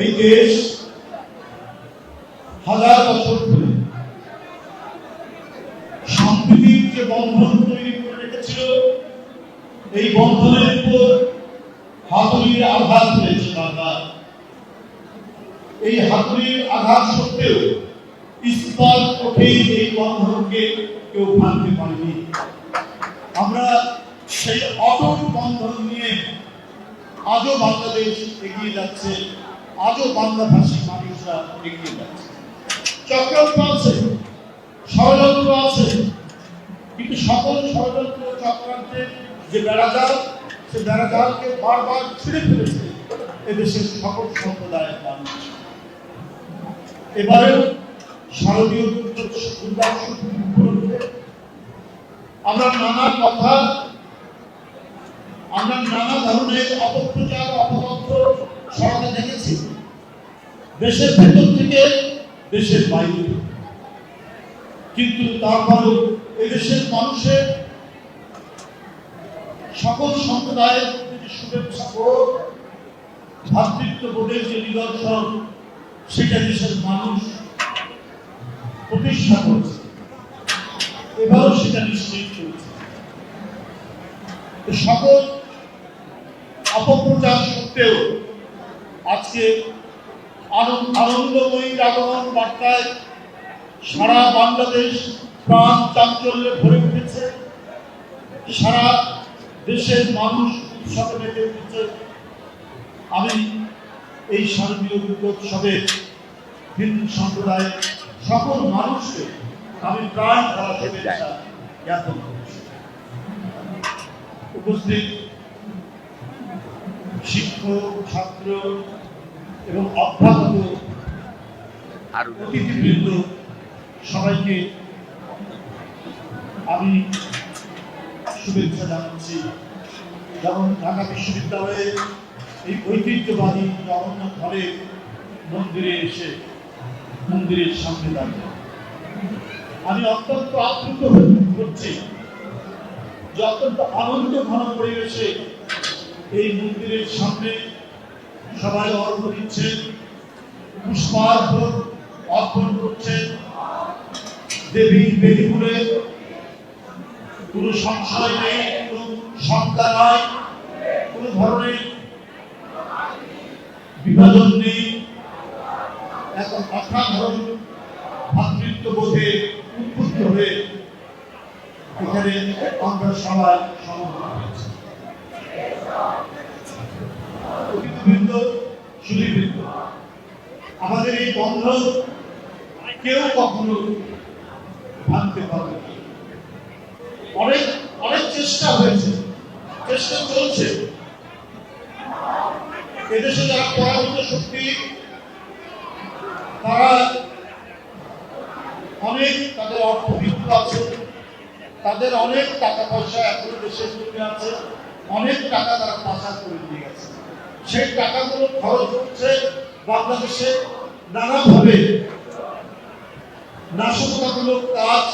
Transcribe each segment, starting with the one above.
এই দেশ হাজার বছর ধরে সম্প্রীতির যে বন্ধন তৈরি করে রেখেছিল, এই বন্ধনের উপর হাতুড়ির আঘাত হয়েছে বারবার এই হাতুড়ির আঘাত সত্ত্বেও ইস্পাত কঠিন এই বন্ধনকে কেউ ভাঙতে পারেনি। আমরা সেই অটল বন্ধন নিয়ে আজও বাংলাদেশ এগিয়ে যাচ্ছে। আজও বাংলাভাষী মানুষরা এগিয়ে যাচ্ছে চক্রান্ত আছে ষড়যন্ত্র আছে, কিন্তু সকল ষড়যন্ত্র চক্রান্তের যে বেড়াজাল, সে বেড়াজালকে বারবার ছিঁড়ে ফেলেছে এদেশের সকল সম্প্রদায়ের মানুষ। এবারেও শারদীয় আমরা নানা কথা, আমরা নানা ধরনের অপপ্রচার অপতথ্য দেশের ভেতর থেকে দেশের বাইরে। কিন্তু তারপরেও এদেশের মানুষের সকল সম্প্রদায়ের যে শুভেচ্ছা ও ভ্রাতৃত্ববোধের যে নিদর্শন, সেটা দেশের মানুষ প্রতিষ্ঠা করছে এবারও সেটা নিশ্চিত তো সকল অপপ্রচার সত্ত্বেও আজকে আনন্দময়ী আগমন বার্তায় সারা বাংলাদেশ প্রাণ চাঞ্চল্যে ভরে উঠেছে। সারা দেশের মানুষ উৎসবে মেতে উঠেছে। আমি এই শারদীয় দুর্গোৎসবে হিন্দু সম্প্রদায়ের সকল মানুষকে আমি প্রাণ ভরা শুভেচ্ছা জ্ঞাপন উপস্থিত শিক্ষক, ছাত্র এবং অভ্যাগত আর অতিথিবৃন্দ সবাইকে আমি শুভেচ্ছা জানাচ্ছি। যেমন ঢাকা বিশ্ববিদ্যালয়ে এই ঐতিহ্যবাদী জগন্নাথ ঘরে মন্দিরে এসে মন্দিরের সামনে দাঁড়িয়ে। আমি অত্যন্ত আপ্লুত করছি যে অত্যন্ত আনন্দ ঘন পরিবেশে এই মন্দিরের সামনে সবাই অর্ঘ দিচ্ছেন পুষ্পার্ঘ অর্পণ করছেন দেবী বেদিপুরে কোনো সংশয় নেই, কোনো শঙ্কা নাই, কোনো ধরনের বিভাজন নেই। এখন অসাধারণ ভাতৃত্ববোধে উদ্বুদ্ধ হয়ে এখানে আমরা সবাই সমবেত হয়েছি। অতিথিবৃন্দ সুধীবৃন্দ আমাদের এই বন্ধন কেউ কখনো ভাঙতে পারবে অনেক অনেক চেষ্টা হয়েছে। চেষ্টা চলছে। এদেশে যারা পরাভূত শক্তি, তারা অনেক তাদের অর্থ ভিত্তি আছে তাদের অনেক টাকা পয়সা এখনও দেশের জন্য আছে। অনেক টাকা তারা পাচার করে দিয়ে গেছে। সেই টাকাগুলো খরচ হচ্ছে বাংলাদেশে নানাভাবে। নাশকতামূলক কাজ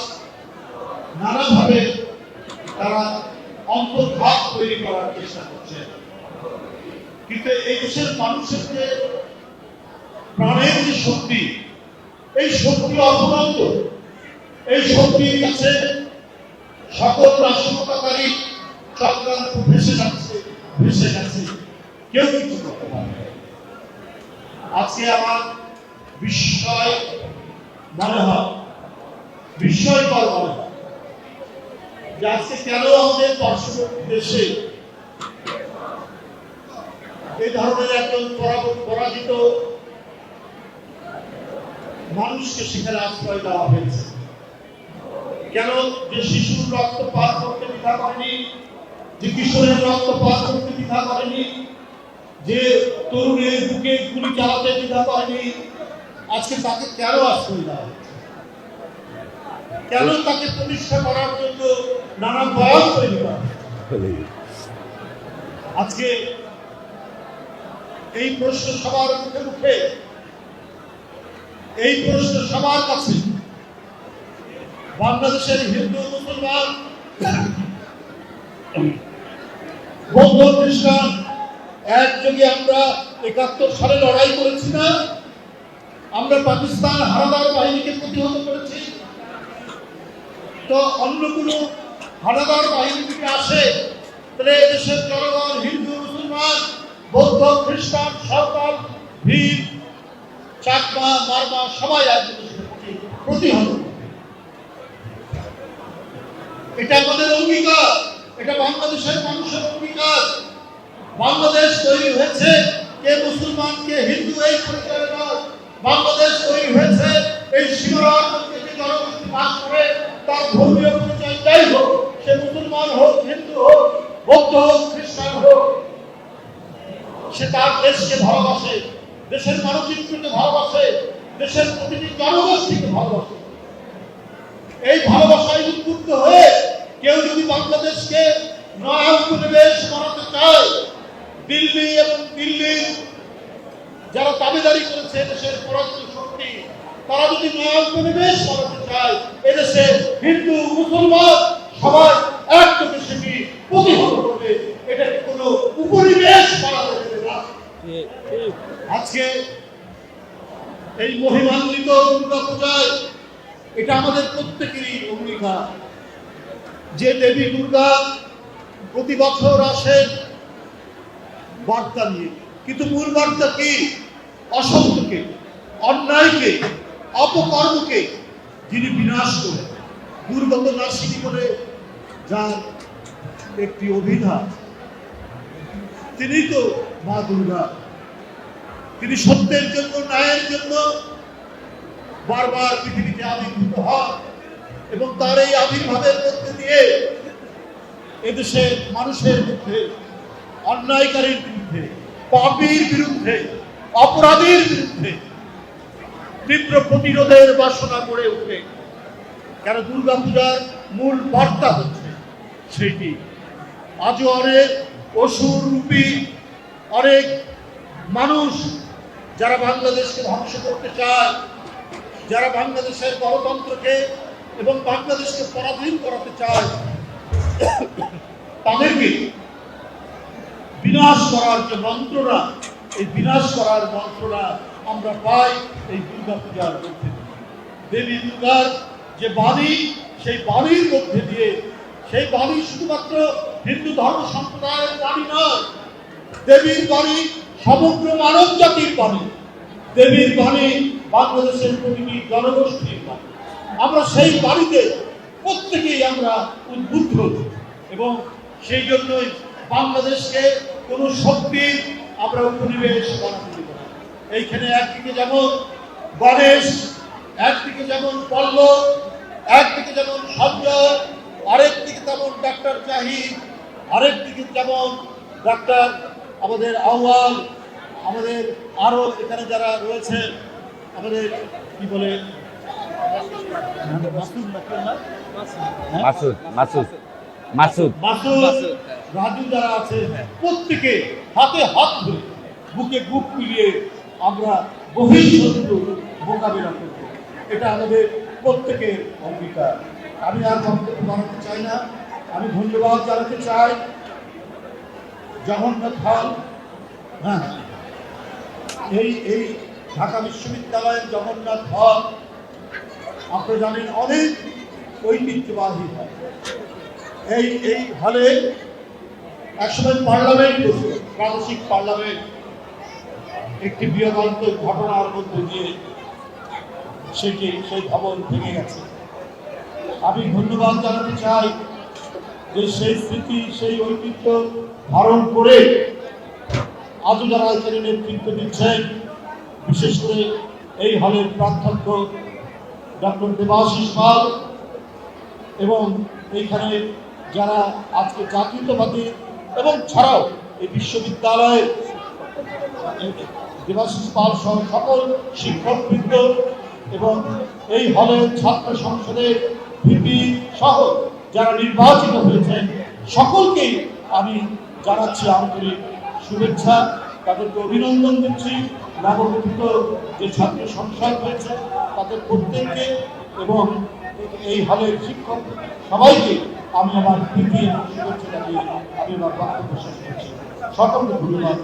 নানাভাবে তারা অন্তর্ভাগ তৈরি করার চেষ্টা করছে। কিন্তু এই দেশের মানুষের যে প্রাণের যে শক্তি, এই শক্তি অফুরন্ত এই শক্তির কাছে সকল নাশকতাকারী চক্রান্ত ভেসে যাচ্ছে ভেসে যাচ্ছে। আজকে আমার বিস্ময় মনে হয় বিস্ময়কর মনে হয় আজকে কেন আমাদের পার্শ্ববর্তী দেশে এই ধরনের একজন পরাজিত মানুষকে সেখানে আশ্রয় দেওয়া হয়েছে? কেন যে শিশুর রক্ত পার করতে দ্বিধা করেনি? যে কিশোরের রক্ত পার করতে দ্বিধা করেনি? যে তরুণের বুকে গুলি চালাতে দ্বিধা করেনি আজকে তাকে কেন আশ্রয় দেওয়া? কেন তাকে প্রতিষ্ঠা করার জন্য নানা বয়ান তৈরি করা আজকে এই প্রশ্ন সবার মুখে মুখে এই প্রশ্ন সবার কাছে। বাংলাদেশের হিন্দু মুসলমান বৌদ্ধ খ্রিস্টান একযোগে আমরা একাত্তর সালে লড়াই করেছি না, আমরা পাকিস্তান হানাদার বাহিনীকে প্রতিহত করেছি। তো অন্য কোনো হানাদার বাহিনী থেকে আসে, তাহলে দেশের জনগণ, হিন্দু, মুসলমান, বৌদ্ধ, খ্রিস্টান সাঁওতাল ভিড় চাকমা, মারমা, সবাই প্রতিহত এটা আমাদের অঙ্গীকার, এটা বাংলাদেশের মানুষের অঙ্গীকার। বাংলাদেশ তৈরি হয়েছে। কে মুসলমান, কে হিন্দু, এই পরিচয় নয় বাংলাদেশ তৈরি হয়েছে। এই সীমানার মধ্যে জনগোষ্ঠী বাস করে, তার ধর্মীয় পরিচয় যাই হোক, সে মুসলমান হোক, হিন্দু হোক, বৌদ্ধ হোক, খ্রিস্টান হোক, সে তার দেশকে ভালোবাসে, দেশের মানচিত্রকে ভালোবাসে, দেশের প্রতিটি জনগোষ্ঠীকে ভালোবাসে। এই ভালোবাসায় উদ্বুদ্ধ হয়ে কেউ যদি বাংলাদেশকে নয়া উপনিবেশ এবং দিল্লির যারা দাবিদারি করেছে দেশের পরাজিত শক্তি, তারা যদি নয়া উপনিবেশ বানাতে চায়, এদেশে হিন্দু, মুসলমান সবাই সেটি প্রতিহত করবে। কোনো উপনিবেশ না? আজকে এই মহিমান্বিত দুর্গা পূজায় এটা আমাদের প্রত্যেকেরই অঙ্গীকার যে দেবী দুর্গা প্রতি বছর আসেন বার্তা নিয়ে। কিন্তু মূল বার্তা কি? অসত্যকে, অন্যায়কে, অপকর্মকে যিনি বিনাশ করে। দুর্গত নাশিনী করে যার একটি অভিধান তিনি তো মা দুর্গা। তিনি সত্যের জন্য, ন্যায়ের জন্য বারবার পৃথিবীতে আবির্ভূত হন এবং তার এই আবির্ভাবের মধ্যে দিয়ে এদেশের মানুষের মধ্যে অন্যায়কারীর বিরুদ্ধে, পাপীর বিরুদ্ধে, অপরাধীর বিরুদ্ধে, তীব্র প্রতিরোধের বাসনা গড়ে ওঠে কেন দুর্গা পূজার মূল বার্তা হচ্ছে সেইটি আজও অনেক অনেক মানুষ যারা বাংলাদেশকে ধ্বংস করতে চায়, যারা বাংলাদেশের গণতন্ত্রকে এবং বাংলাদেশকে পরাধীন করাতে চায়, তাদেরকে বিনাশ করার যে মন্ত্রণা এই বিনাশ করার মন্ত্রণা আমরা পাই এই দুর্গা পূজার মধ্যে দেবী দুর্গার যে বাণী, সেই বাণীর মধ্যে দিয়ে, সেই বাণী শুধুমাত্র হিন্দু ধর্ম সম্প্রদায়ের বাণী নয়, দেবীর বাণী সমগ্র মানব জাতির বাণী। দেবীর বাণী বাংলাদেশের প্রতিটি জনগোষ্ঠীর বাণী। আমরা সেই বাড়িতে প্রত্যেকেই আমরা উদ্বুদ্ধ। এবং সেই জন্যই বাংলাদেশকে কোনো শক্তির আমরা উপনিবেশ বানাতে এইখানে একদিকে যেমন গণেশ, একদিকে যেমন পল্লব একদিকে যেমন সঞ্জয় আরেকদিকে তেমন ডাক্তার জাহিদ, আরেকদিকে যেমন ডাক্তার আমাদের আহ্বান আমাদের আরও এখানে যারা রয়েছে, আমাদের কি বলে? মাসুদ? মাসুদ। মাসুদ। রাজু যারা আছে, প্রত্যেকে হাতে হাত ধরে বুকে বুক মিলিয়ে আমরা বহিঃশত্রু মোকাবিলা করব। এটা আমাদের প্রত্যেকের অঙ্গীকার। আমি আর বক্তব্য বানাতে চাই না। আমি ধন্যবাদ জানাতে চাই। জগন্নাথ হল হ্যাঁ এই এই ঢাকা বিশ্ববিদ্যালয়ের জগন্নাথ হল, আপনারা জানেন অনেক ঐতিহ্যবাহী হয় এই এই হলে একসময় পার্লামেন্ট, প্রাদেশিক পার্লামেন্ট একটি বিয়োগান্তক ঘটনার মধ্যে দিয়ে সেটি, সেই ভবন ভেঙে গেছে। আমি ধন্যবাদ জানাতে চাই যে সেই স্মৃতি, সেই ঐতিহ্য ধারণ করে আজও যারা এখানে নেতৃত্ব দিচ্ছেন। বিশেষ করে এই হলের প্রাধ্যক্ষ ডক্টর দেবাশিস পাল এবং এইখানে যারা আজকে জাতীয়তাবাদী এবং ছাড়াও এই বিশ্ববিদ্যালয়ের দেবাশিস পাল সহ সকল শিক্ষকবৃন্দ এবং এই হলের ছাত্র সংসদের ভিপি সহ যারা নির্বাচিত হয়েছেন সকলকেই আমি জানাচ্ছি আন্তরিক শুভেচ্ছা, তাদেরকে অভিনন্দন দিচ্ছি। নবগঠিত যে ছাত্র সংসদ হয়েছে, তাদের প্রত্যেককে এবং এই হলের শিক্ষক সবাইকে আমি আমার দ্বিতীয় আমি আমার বক্তব্য শেষ করছি। সকলকে ধন্যবাদ